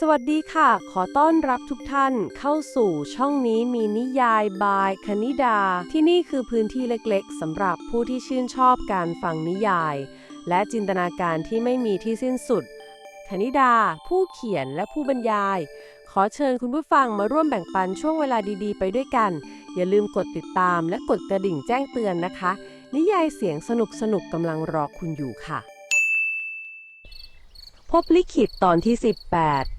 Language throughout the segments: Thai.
สวัสดีค่ะ ขอต้อนรับทุกท่านเข้าสู่ช่องนี้มีนิยายบายคณิดา ที่นี่คือพื้นที่เล็กๆสำหรับผู้ที่ชื่นชอบการฟังนิยาย และจินตนาการที่ไม่มีที่สิ้นสุด คณิดา ผู้เขียนและผู้บรรยาย ขอเชิญคุณผู้ฟังมาร่วมแบ่งปันช่วงเวลาดีๆ ไปด้วยกัน อย่าลืมกดติดตามและกดกระดิ่งแจ้งเตือนนะคะ นิยายเสียงสนุกๆกำลังรอคุณอยู่ค่ะ พบลิขิตตอนที่ 18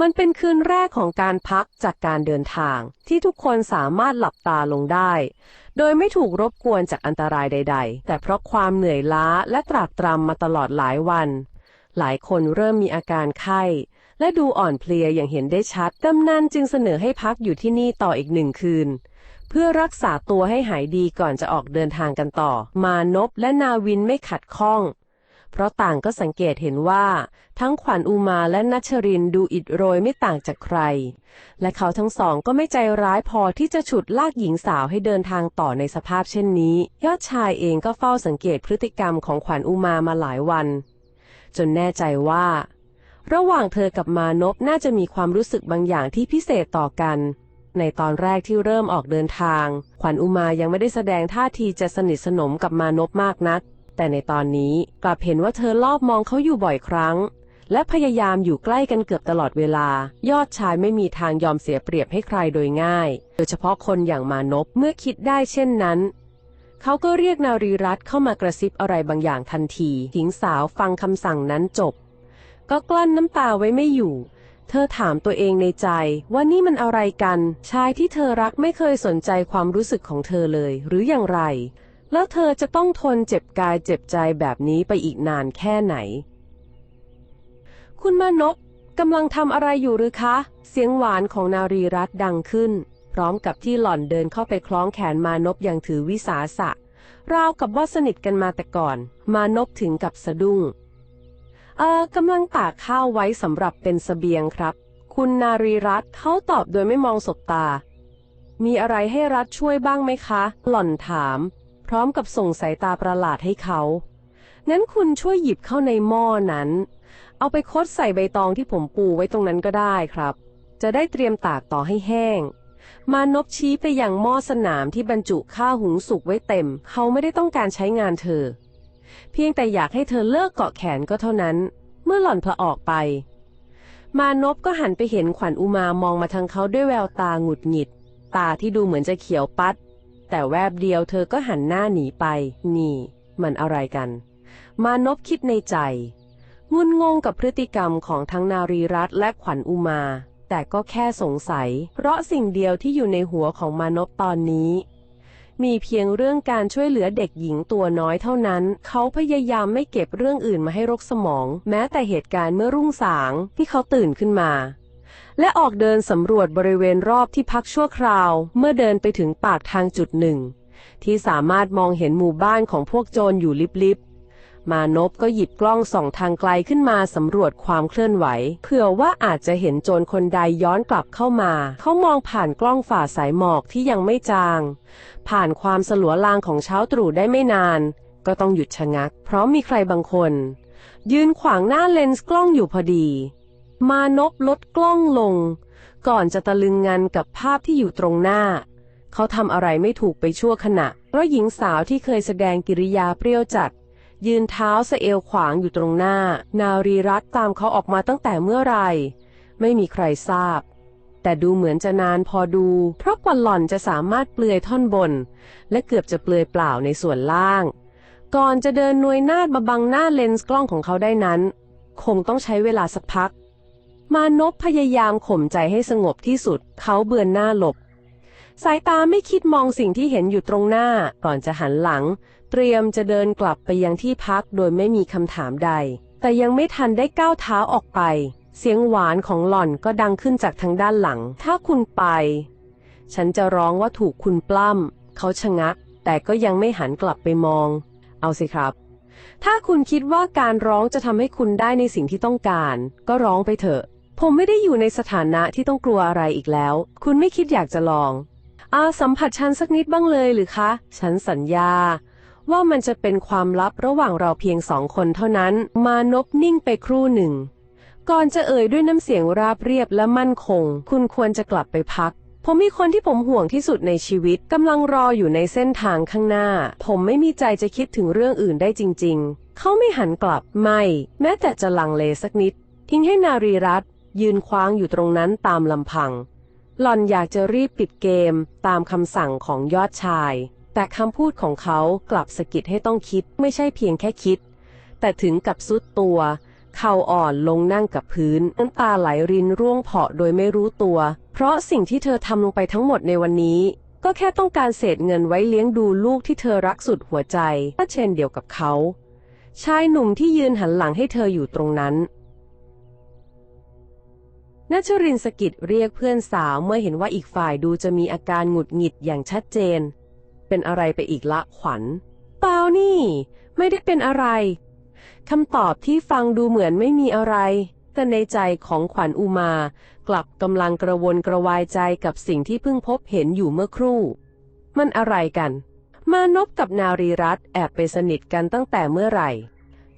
มันเป็นคืนแรกของการพักจากการเดินทาง ที่ทุกคนสามารถหลับตาลงได้ โดยไม่ถูกรบกวนจากอันตรายใด ๆ แต่เพราะความเหนื่อยล้าและตรากตรำมาตลอดหลายวัน หลายคนเริ่มมีอาการไข้ และดูอ่อนเพลียอย่างเห็นได้ชัดกำนันจึงเสนอให้พักอยู่ที่นี่ต่ออีกหนึ่งคืน เพื่อรักษาตัวให้หายดีก่อนจะออกเดินทางกันต่อ มานพและนาวินไม่ขัดข้อง เพราะต่างก็สังเกตเห็นว่า ทั้งขวัญอุมาและนัชรินดูอิดโรยไม่ต่างจากใคร และเขาทั้งสองก็ไม่ใจร้ายพอที่จะฉุดลากหญิงสาวให้เดินทางต่อในสภาพเช่นนี้ ยอดชายเองก็เฝ้าสังเกตพฤติกรรมของขวัญอุมามาหลายวัน จนแน่ใจว่า ระหว่างเธอกับมานพน่าจะมีความรู้สึกบางอย่างที่พิเศษต่อกันในตอนแรกที่เริ่มออกเดินทาง ขวัญอุมายังไม่ได้แสดงท่าทีจะสนิทสนมกับมานพมากนัก แต่ในตอนนี้กลับเห็นว่าเธอลอบมองเขาอยู่บ่อยครั้ง และพยายามอยู่ใกล้กันเกือบตลอดเวลา ยอดชายไม่มีทางยอมเสียเปรียบให้ใครโดยง่าย โดยเฉพาะคนอย่างมานพเมื่อคิดได้เช่นนั้น เขาก็เรียกนารีรัตเข้ามากระซิบอะไรบางอย่างทันทีหญิงสาวฟังคำสั่งนั้นจบ ก็กลั้นน้ำตาไว้ไม่อยู่เธอถามตัวเองในใจว่านี่มันอะไรกัน ชายที่เธอรักไม่เคยสนใจความรู้สึกของเธอเลย หรืออย่างไร แล้วเธอจะต้องทนเจ็บกายเจ็บใจแบบนี้ไปอีกนานแค่ไหน คุณมานพกำลังทำอะไรอยู่หรือคะ เสียงหวานของนารีรัตดังขึ้น พร้อมกับที่หล่อนเดินเข้าไปคล้องแขนมานพอย่างถือวิสาสะ ราวกับว่าสนิทกันมาแต่ก่อน มานพถึงกับสะดุ้ง เออกำลังตากข้าวไว้สำหรับเป็นเสบียงครับ คุณนารีรัตเขาตอบโดยไม่มองสบตา มีอะไรให้รัฐช่วยบ้างไหมคะ หล่อนถาม พร้อมกับส่งสายตาประหลาดให้เขางั้นคุณช่วยหยิบเข้าในหม้อนั้น เอาไปคดใส่ใบตองที่ผมปูไว้ตรงนั้นก็ได้ครับ จะได้เตรียมตากต่อให้แห้ง มานพชี้ไปยังหม้อสนามที่บรรจุข้าวหุงสุกไว้เต็ม เขาไม่ได้ต้องการใช้งานเธอ เพียงแต่อยากให้เธอเลิกเกาะแขนก็เท่านั้น เมื่อหล่อนพละออกไป มานพก็หันไปเห็นขวัญอุมามองมาทางเขาด้วยแววตาหงุดหงิด ตาที่ดูเหมือนจะเขียวปัด แต่แวบเดียวเธอก็หันหน้าหนีไป นี่ มันอะไรกัน มานพคิดในใจ งุนงงกับพฤติกรรมของทั้งนารีรัตและขวัญอุมา แต่ก็แค่สงสัย เพราะสิ่งเดียวที่อยู่ในหัวของมานพตอนนี้ มีเพียงเรื่องการช่วยเหลือเด็กหญิงตัวน้อยเท่านั้น เขาพยายามไม่เก็บเรื่องอื่นมาให้รกสมอง แม้แต่เหตุการณ์เมื่อรุ่งสางที่เขาตื่นขึ้นมา และออกเดินสำรวจบริเวณรอบที่พักชั่วคราว เมื่อเดินไปถึงปากทางจุดหนึ่ง ที่สามารถมองเห็นหมู่บ้านของพวกโจรอยู่ลิบๆ มานพก็หยิบกล้องส่องทางไกลขึ้นมาสำรวจความเคลื่อนไหว เผื่อว่าอาจจะเห็นโจรคนใดย้อนกลับเข้ามา เขามองผ่านกล้องฝ่าสายหมอกที่ยังไม่จาง ผ่านความสลัวลางของเช้าตรู่ได้ไม่นาน ก็ต้องหยุดชะงัก เพราะมีใครบางคน ยืนขวางหน้าเลนส์กล้องอยู่พอดี มานพลดกล้องลง ก่อนจะตะลึงงันกับภาพที่อยู่ตรงหน้า เขาทำอะไรไม่ถูกไปชั่วขณะ เพราะหญิงสาวที่เคยแสดงกิริยาเปรี้ยวจัด ยืนเท้าสะเอวขวางอยู่ตรงหน้า นารีรัตตามเขาออกมาตั้งแต่เมื่อไหรไม่มีใครทราบ แต่ดูเหมือนจะนานพอดู เพราะกว่าหล่อนจะสามารถเปลือยท่อนบน และเกือบจะเปลือยเปล่าในส่วนล่าง ก่อนจะเดินนวยนาดมาบังหน้าเลนส์กล้องของเขาได้นั้น คงต้องใช้เวลาสักพัก มานพพยายามข่มใจให้สงบที่สุด เขาเบือนหน้าหลบ สายตาไม่คิดมองสิ่งที่เห็นอยู่ตรงหน้า ก่อนจะหันหลัง เตรียมจะเดินกลับไปยังที่พักโดยไม่มีคำถามใด แต่ยังไม่ทันได้ก้าวเท้าออกไป เสียงหวานของหล่อนก็ดังขึ้นจากทางด้านหลัง ถ้าคุณไป ฉันจะร้องว่าถูกคุณปล้ำเขาชะงัก แต่ก็ยังไม่หันกลับไปมอง เอาสิครับถ้าคุณคิดว่าการร้องจะทำให้คุณได้ในสิ่งที่ต้องการ ก็ร้องไปเถอะ ผมไม่ได้อยู่ในสถานะที่ต้องกลัวอะไรอีกแล้ว คุณไม่คิดอยากจะลอง อาสัมผัสฉันสักนิดบ้างเลยหรือคะ ฉันสัญญา ว่ามันจะเป็นความลับระหว่างเราเพียงสองคนเท่านั้น มานพนิ่งไปครู่หนึ่ง ก่อนจะเอ่ยด้วยน้ำเสียงราบเรียบและมั่นคง คุณควรจะกลับไปพัก ผมมีคนที่ผมห่วงที่สุดในชีวิตกำลังรออยู่ในเส้นทางข้างหน้า ผมไม่มีใจจะคิดถึงเรื่องอื่นได้จริง ๆ เขาไม่หันกลับไม่ แม้แต่จะลังเลสักนิด ทิ้งให้นารีรัตน ยืนคว้างอยู่ตรงนั้นตามลำพัง หล่อนอยากจะรีบปิดเกมตามคำสั่งของยอดชาย แต่คำพูดของเขากลับสะกิดให้ต้องคิดไม่ใช่เพียงแค่คิด แต่ถึงกับสุดตัว เข่าอ่อนลงนั่งกับพื้นน้ำตาไหลรินร่วงเพาะโดยไม่รู้ตัว เพราะสิ่งที่เธอทำลงไปทั้งหมดในวันนี้ ก็แค่ต้องการเศษเงินไว้เลี้ยงดูลูกที่เธอรักสุดหัวใจก็เช่นเดียวกับเขาชายหนุ่มที่ยืนหันหลังให้เธออยู่ตรงนั้น นัชรินสกิดเรียกเพื่อนสาวเมื่อเห็นว่าอีกฝ่ายดูจะมีอาการหงุดหงิดอย่างชัดเจน เป็นอะไรไปอีกละขวัญ เปล่านี่ ไม่ได้เป็นอะไรคำตอบที่ฟังดูเหมือนไม่มีอะไร แต่ในใจของขวัญอุมา กลับกำลังกระวนกระวายใจกับสิ่งที่เพิ่งพบเห็นอยู่เมื่อครู่ มันอะไรกัน มานพกับนารีรัตแอบไปสนิทกันตั้งแต่เมื่อไหร่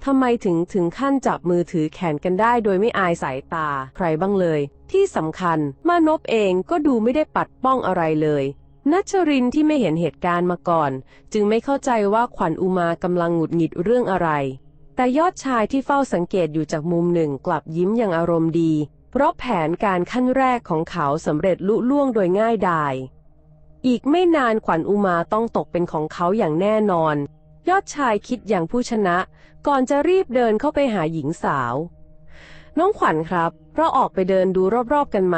ทำไมถึงถึงขั้นจับมือถือแขนกันได้ โดยไม่อายสายตาใครบ้างเลย ที่สำคัญมานพเองก็ดูไม่ได้ปัดป้องอะไรเลยนัชรินที่ไม่เห็นเหตุการณ์มาก่อน จึงไม่เข้าใจว่าขวัญอุมากำลังหงุดหงิดเรื่องอะไร แต่ยอดชายที่เฝ้าสังเกตอยู่จากมุมหนึ่งกลับยิ้มอย่างอารมณ์ดี เพราะแผนการขั้นแรกของเขาสำเร็จลุล่วงโดยง่ายดาย อีกไม่นานขวัญอุมาต้องตกเป็นของเขาอย่างแน่นอน ยอดชายคิดอย่างผู้ชนะ ก่อนจะรีบเดินเข้าไปหาหญิงสาว น้องขวัญครับ เราออกไปเดินดูรอบๆกันไหม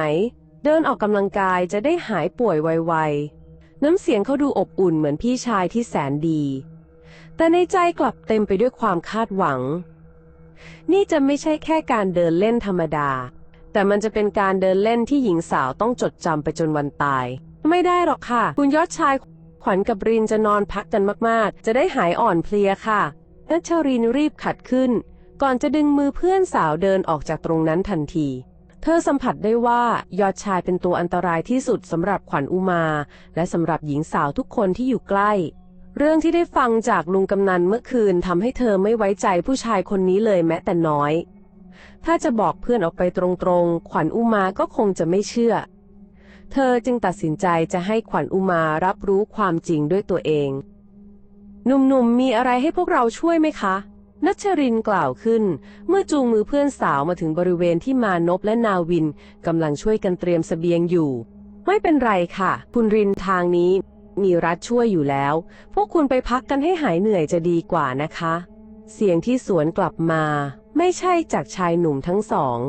เดินออกกำลังกายจะได้หายป่วยไวๆ น้ำเสียงเขาดูอบอุ่นเหมือนพี่ชายที่แสนดี แต่ในใจกลับเต็มไปด้วยความคาดหวัง นี่จะไม่ใช่แค่การเดินเล่นธรรมดา แต่มันจะเป็นการเดินเล่นที่หญิงสาวต้องจดจำไปจนวันตาย ไม่ได้หรอกค่ะ คุณยอดชาย ขวัญกับรินจะนอนพักกันมากๆ จะได้หายอ่อนเพลียค่ะนัชรินรีบขัดขึ้น ก่อนจะดึงมือเพื่อนสาวเดินออกจากตรงนั้นทันที เธอสัมผัสได้ว่ายอดชายเป็นตัวอันตรายที่สุดสำหรับขวัญอุมา และสำหรับหญิงสาวทุกคนที่อยู่ใกล้ เรื่องที่ได้ฟังจากลุงกำนันเมื่อคืนทำให้เธอไม่ไว้ใจผู้ชายคนนี้เลยแม้แต่น้อย ถ้าจะบอกเพื่อนออกไปตรงๆ ขวัญอุมาก็คงจะไม่เชื่อ เธอจึงตัดสินใจจะให้ขวัญอุมารับรู้ความจริงด้วยตัวเอง หนุ่มๆ มีอะไรให้พวกเราช่วยไหมคะ นัชรินกล่าวขึ้น เมื่อจูงมือเพื่อนสาวมาถึงบริเวณที่มานพและนาวินกำลังช่วยกันเตรียมเสบียงอยู่ ไม่เป็นไรค่ะ คุณรินทางนี้ มีรัฐช่วยอยู่แล้ว พวกคุณไปพักกันให้หายเหนื่อยจะดีกว่านะคะ เสียงที่สวนกลับมา ไม่ใช่จากชายหนุ่มทั้งสอง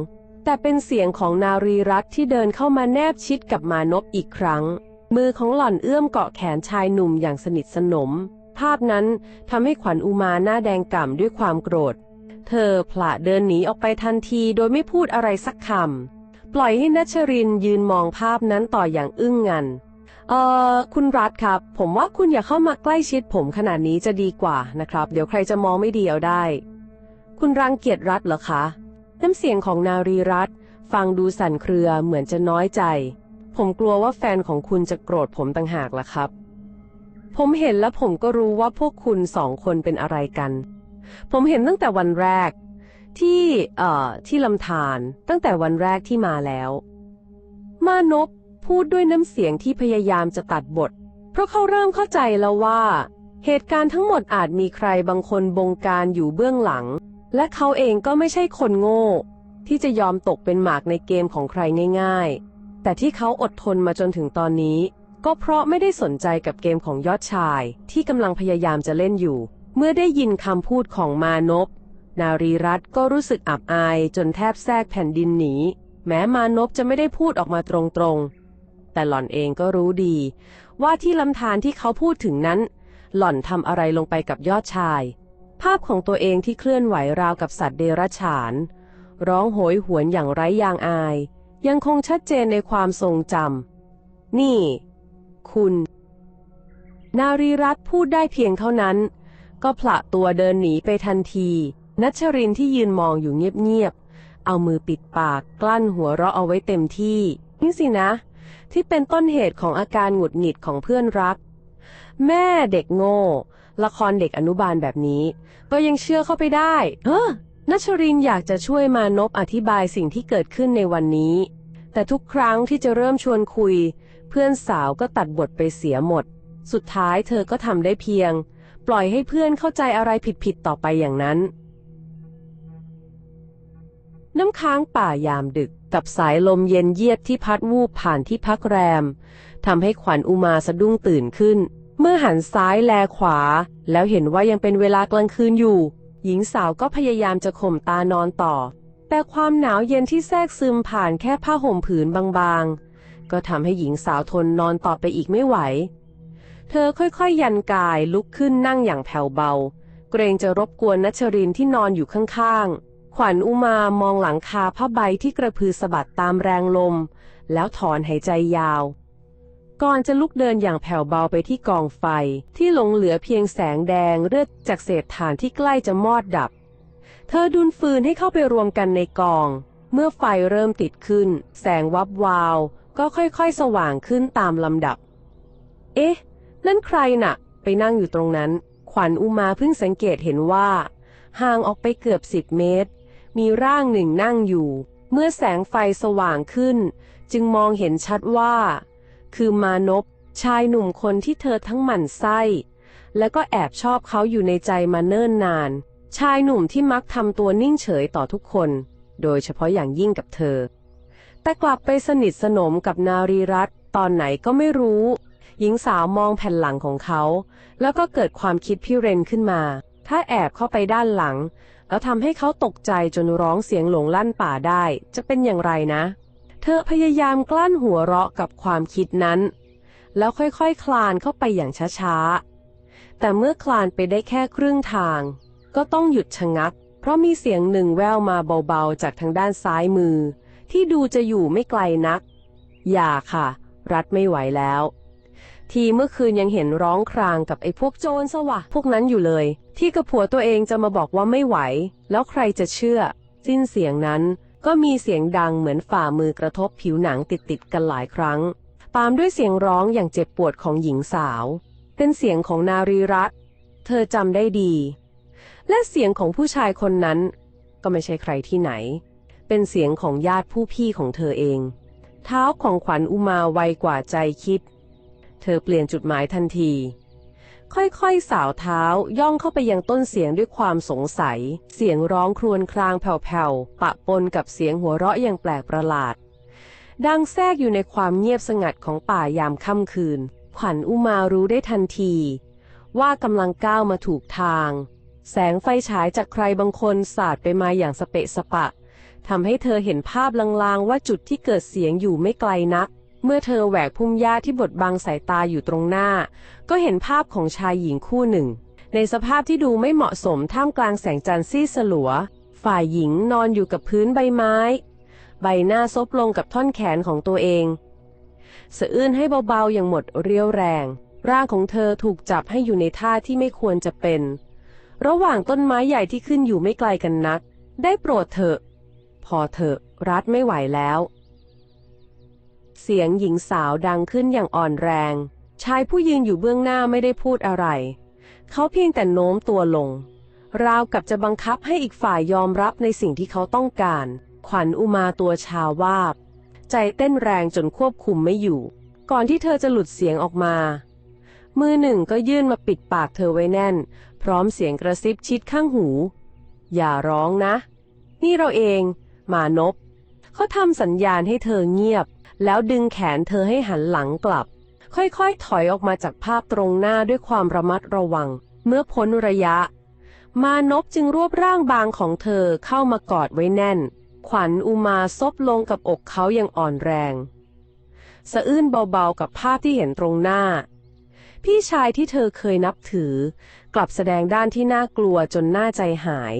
แต่เป็นเสียงของนารีรัตที่เดินเข้ามาแนบชิดกับมานพอีกครั้ง มือของหล่อนเอื้อมเกาะแขนชายหนุ่มอย่างสนิทสนม ภาพนั้นทำให้ขวัญอุมาหน้าแดงก่ำด้วยความโกรธ เธอผละเดินหนีออกไปทันทีโดยไม่พูดอะไรสักคำ ปล่อยให้นัชรินยืนมองภาพนั้นต่ออย่างอึ้งงัน เอ่อ คุณรัฐครับ ผมว่าคุณอย่าเข้ามาใกล้ชิดผมขนาดนี้จะดีกว่านะครับ เดี๋ยวใครจะมองไม่ดีเอาได้ คุณรังเกียจรัฐเหรอคะ น้ำเสียงของนารีรัตฟังดูสั่นเครือเหมือนจะน้อยใจ ผมกลัวว่าแฟนของคุณจะโกรธผมต่างหากล่ะครับ ผมเห็นแล้วผมก็รู้ว่าพวกคุณสองคนเป็นอะไรกัน ผมเห็นตั้งแต่วันแรก ที่เอ่อที่ลำธารตั้งแต่วันแรกที่มาแล้ว มานพพูดด้วยน้ำเสียงที่พยายามจะตัดบท เพราะเขาเริ่มเข้าใจแล้วว่า เหตุการณ์ทั้งหมดอาจมีใครบางคนบงการอยู่เบื้องหลัง และเขาเองก็ไม่ใช่คนโง่ ที่จะยอมตกเป็นหมากในเกมของใครง่าย ๆ แต่ที่เขาอดทนมาจนถึงตอนนี้ ก็เพราะไม่ได้สนใจกับเกมของยอดชาย ที่กำลังพยายามจะเล่นอยู่ เมื่อได้ยินคำพูดของมานพนารีรัตน์ก็รู้สึกอับอายจนแทบแทรกแผ่นดินหนีแม้มานพจะไม่ได้พูดออกมาตรงๆ แต่หล่อนเองก็รู้ดี ว่าที่ลำธารที่เขาพูดถึงนั้น หล่อนทำอะไรลงไปกับยอดชาย ภาพของตัวเองที่เคลื่อนไหวราวกับสัตว์เดรัจฉาน ร้องโหยหวนอย่างไร้ยางอาย ยังคงชัดเจนในความทรงจำนี่ คุณ นารีรัตพูดได้เพียงเท่านั้น ก็ผละตัวเดินหนีไปทันที นัชรินที่ยืนมองอยู่เงียบๆ เอามือปิดปากกลั้นหัวเราะเอาไว้เต็มที่ นี่สินะ ที่เป็นต้นเหตุของอาการหงุดหงิดของเพื่อนรัก แม่เด็กโง่ ละครเด็กอนุบาลแบบนี้ ก็ยังเชื่อเข้าไปได้เออนัชรินอยากจะช่วยมานพอธิบายสิ่งที่เกิดขึ้นในวันนี้ แต่ทุกครั้งที่จะเริ่มชวนคุย เพื่อนสาวก็ตัดบทไปเสียหมด สุดท้ายเธอก็ทำได้เพียง ปล่อยให้เพื่อนเข้าใจอะไรผิดๆต่อไปอย่างนั้น น้ำค้างป่ายามดึกกับสายลมเย็นเยียบที่พัดวูบผ่านที่พักแรมทำให้ขวัญอุมาสะดุ้งตื่นขึ้น เมื่อหันซ้ายแลขวา แล้วเห็นว่ายังเป็นเวลากลางคืนอยู่ หญิงสาวก็พยายามจะข่มตานอนต่อ แต่ความหนาวเย็นที่แทรกซึมผ่านแค่ผ้าห่มผืนบางๆ ก็ทำให้หญิงสาวทนนอนต่อไปอีกไม่ไหว เธอค่อยๆ ยันกายลุกขึ้นนั่งอย่างแผ่วเบา เกรงจะรบกวนนัชรินที่นอนอยู่ข้างๆ ขวัญอุมามองหลังคาผ้าใบที่กระพือสะบัดตามแรงลม แล้วถอนหายใจยาว ก่อนจะลุกเดินอย่างแผ่วเบาไปที่กองไฟ ที่หลงเหลือเพียงแสงแดงเลือดจากเศษถ่านที่ใกล้จะมอดดับ เธอดุนฟืนให้เข้าไปรวมกันในกอง เมื่อไฟเริ่มติดขึ้น แสงวับวาว ก็ค่อยๆ สว่างขึ้นตามลำดับ เอ๊ะ นั่นใครน่ะ ไปนั่งอยู่ตรงนั้น ขวัญอุมาเพิ่งสังเกตเห็นว่า ห่างออกไปเกือบสิบเมตร มีร่างหนึ่งนั่งอยู่ เมื่อแสงไฟสว่างขึ้น จึงมองเห็นชัดว่า คือมานพชายหนุ่มคนที่เธอทั้งหมั่นไส้ และก็แอบชอบเขาอยู่ในใจมาเนิ่นนาน ชายหนุ่มที่มักทำตัวนิ่งเฉยต่อทุกคน โดยเฉพาะอย่างยิ่งกับเธอ แต่กลับไปสนิทสนมกับนารีรัตน์ตอนไหนก็ไม่รู้ หญิงสาวมองแผ่นหลังของเขา แล้วก็เกิดความคิดพิเรนขึ้นมา ถ้าแอบเข้าไปด้านหลัง แล้วทำให้เขาตกใจจนร้องเสียงหลงลั่นป่าได้ จะเป็นอย่างไรนะ เธอพยายามกลั้นหัวเราะกับความคิดนั้น แล้วค่อยๆคคลานเข้าไปอย่างช้าๆ แต่เมื่อคลานไปได้แค่ครึ่งทาง ก็ต้องหยุดชะงัก เพราะมีเสียงหนึ่งแว่วมาเบาๆจากทางด้านซ้ายมือ ที่ดูจะอยู่ไม่ไกลนัก อย่าค่ะ รัดไม่ไหวแล้ว ทีเมื่อคืนยังเห็นร้องครางกับไอ้พวกโจรสวะพวกนั้นอยู่เลย ที่กระผัวตัวเองจะมาบอกว่าไม่ไหว แล้วใครจะเชื่อ สิ้นเสียงนั้น ก็มีเสียงดังเหมือนฝ่ามือกระทบผิวหนังติดติดกันหลายครั้ง ตามด้วยเสียงร้องอย่างเจ็บปวดของหญิงสาว เป็นเสียงของนารีรัตเธอจำได้ดี และเสียงของผู้ชายคนนั้น ก็ไม่ใช่ใครที่ไหน เป็นเสียงของญาติผู้พี่ของเธอเอง เท้าของขวัญอุมาไวกว่าใจคิด เธอเปลี่ยนจุดหมายทันที ค่อยๆ สาวเท้าย่องเข้าไปยังต้นเสียงด้วยความสงสัย เสียงร้องครวญครางแผ่วๆ ปะปนกับเสียงหัวเราะอย่างแปลกประหลาด ดังแทรกอยู่ในความเงียบสงัดของป่ายามค่ำคืน ขวัญอุมารู้ได้ทันที ว่ากำลังก้าวมาถูกทาง แสงไฟฉายจากใครบางคนสาดไปมาอย่างสเปะสปะทำให้เธอเห็นภาพลางๆ ว่าจุดที่เกิดเสียงอยู่ไม่ไกลนัก เมื่อเธอแหวกพุ่มหญ้าที่บดบังสายตาอยู่ตรงหน้า ก็เห็นภาพของชายหญิงคู่หนึ่ง ในสภาพที่ดูไม่เหมาะสมท่ามกลางแสงจันทร์ซีสลัว ฝ่ายหญิงนอนอยู่กับพื้นใบไม้ ใบหน้าซบลงกับท่อนแขนของตัวเองสะอื้นให้เบาๆอย่างหมดเรี่ยวแรง ร่างของเธอถูกจับให้อยู่ในท่าที่ไม่ควรจะเป็น ระหว่างต้นไม้ใหญ่ที่ขึ้นอยู่ไม่ไกลกันนัก ได้โปรดเถอะ พอเถอะรัดไม่ไหวแล้ว เสียงหญิงสาวดังขึ้นอย่างอ่อนแรง ชายผู้ยืนอยู่เบื้องหน้าไม่ได้พูดอะไร เขาเพียงแต่โน้มตัวลง ราวกับจะบังคับให้อีกฝ่ายยอมรับในสิ่งที่เขาต้องการ ขวัญอุมาตัวชาวาบ ใจเต้นแรงจนควบคุมไม่อยู่ ก่อนที่เธอจะหลุดเสียงออกมา มือหนึ่งก็ยื่นมาปิดปากเธอไว้แน่น พร้อมเสียงกระซิบชิดข้างหู อย่าร้องนะ นี่เราเอง มานพเขาทำสัญญาณให้เธอเงียบ แล้วดึงแขนเธอให้หันหลังกลับ ค่อยๆ ถอยออกมาจากภาพตรงหน้าด้วยความระมัดระวัง เมื่อพ้นระยะ มานพจึงรวบร่างบางของเธอเข้ามากอดไว้แน่น ขวัญอุมาซบลงกับอกเขาอย่างอ่อนแรง สะอื้นเบาๆกับภาพที่เห็นตรงหน้า พี่ชายที่เธอเคยนับถือ กลับแสดงด้านที่น่ากลัวจนหน่าใจหาย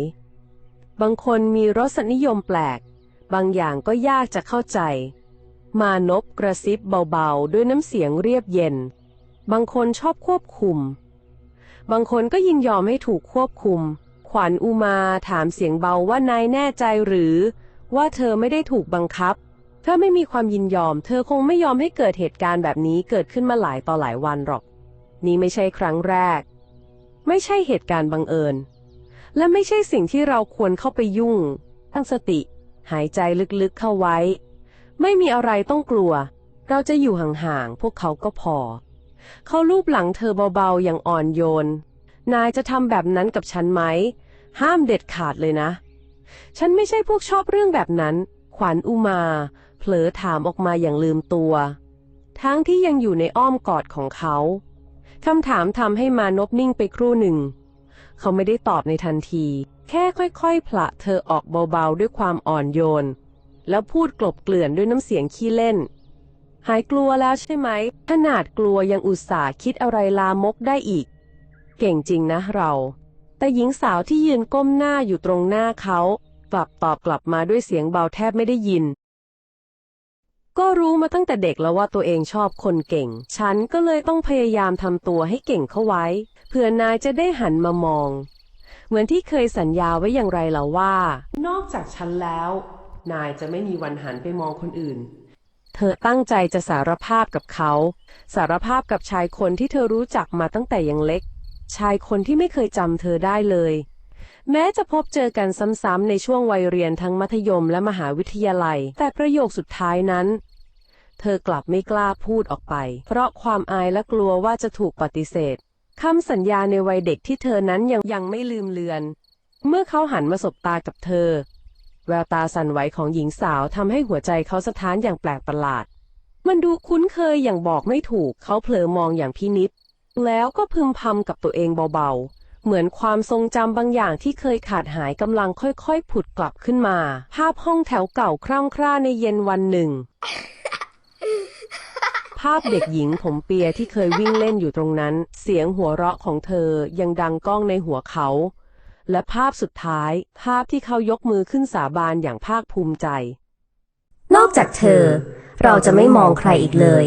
บางคนมีรสนิยมแปลก บางอย่างก็ยากจะเข้าใจ มานพกระซิบเบาๆ ด้วยน้ำเสียงเรียบเย็น บางคนชอบควบคุม บางคนก็ยินยอมให้ถูกควบคุม ขวัญอุมาถามเสียงเบาว่านายแน่ใจหรือ ว่าเธอไม่ได้ถูกบังคับ ถ้าไม่มีความยินยอม เธอคงไม่ยอมให้เกิดเหตุการณ์แบบนี้เกิดขึ้นมาหลายต่อหลายวันหรอก นี่ไม่ใช่ครั้งแรก ไม่ใช่เหตุการณ์บังเอิญ และไม่ใช่สิ่งที่เราควรเข้าไปยุ่ง ตั้งสติ หายใจลึกๆเข้าไว้ ไม่มีอะไรต้องกลัว เราจะอยู่ห่างๆ พวกเขาก็พอ เขาลูบหลังเธอเบาๆ อย่างอ่อนโยน นายจะทำแบบนั้นกับฉันไหม ห้ามเด็ดขาดเลยนะ ฉันไม่ใช่พวกชอบเรื่องแบบนั้น ขวัญอุมา เผลอถามออกมาอย่างลืมตัว ทั้งที่ยังอยู่ในอ้อมกอดของเขาคำถามทำให้มานพนิ่งไปครู่หนึ่ง เขาไม่ได้ตอบในทันที แค่ค่อยๆผละเธอออกเบาๆ ด้วยความอ่อนโยน แล้วพูดกลบเกลื่อนด้วยน้ำเสียงขี้เล่น หายกลัวแล้วใช่ไหม ขนาดกลัวยังอุตส่าห์คิดอะไรลามกได้อีก เก่งจริงนะเรา แต่หญิงสาวที่ยืนก้มหน้าอยู่ตรงหน้าเขากลับตอบกลับมาด้วยเสียงเบาแทบไม่ได้ยิน ก็รู้มาตั้งแต่เด็กแล้วว่าตัวเองชอบคนเก่ง ฉันก็เลยต้องพยายามทำตัวให้เก่งเข้าไว้เพื่อนายจะได้หันมามอง เหมือนที่เคยสัญญาไว้อย่างไรแล้วว่า นอกจากฉันแล้ว นายจะไม่มีวันหันไปมองคนอื่น เธอตั้งใจจะสารภาพกับเขา สารภาพกับชายคนที่เธอรู้จักมาตั้งแต่ยังเล็ก ชายคนที่ไม่เคยจำเธอได้เลย แม้จะพบเจอกันซ้ำๆในช่วงวัยเรียนทั้งมัธยมและมหาวิทยาลัย แต่ประโยคสุดท้ายนั้น เธอกลับไม่กล้าพูดออกไป เพราะความอายและกลัวว่าจะถูกปฏิเสธคำสัญญาในวัยเด็กที่เธอนั้นยังยังไม่ลืมเลือน เมื่อเขาหันมาสบตากับเธอ แววตาสั่นไหวของหญิงสาวทำให้หัวใจเขาสะท้านอย่างแปลกประหลาด มันดูคุ้นเคยอย่างบอกไม่ถูก เขาเผลอมองอย่างพินิษแล้วก็พึมพำกับตัวเองเบาๆ เหมือนความทรงจำบางอย่างที่เคยขาดหายกำลังค่อยๆ ผุดกลับขึ้นมา ภาพห้องแถวเก่าคร่ำคร่าในเย็นวันหนึ่ง ภาพเด็กหญิงผมเปียที่เคยวิ่งเล่นอยู่ตรงนั้น เสียงหัวเราะของเธอยังดังก้องในหัวเขา และภาพสุดท้าย ภาพที่เขายกมือขึ้นสาบานอย่างภาคภูมิใจ นอกจากเธอ เราจะไม่มองใครอีกเลย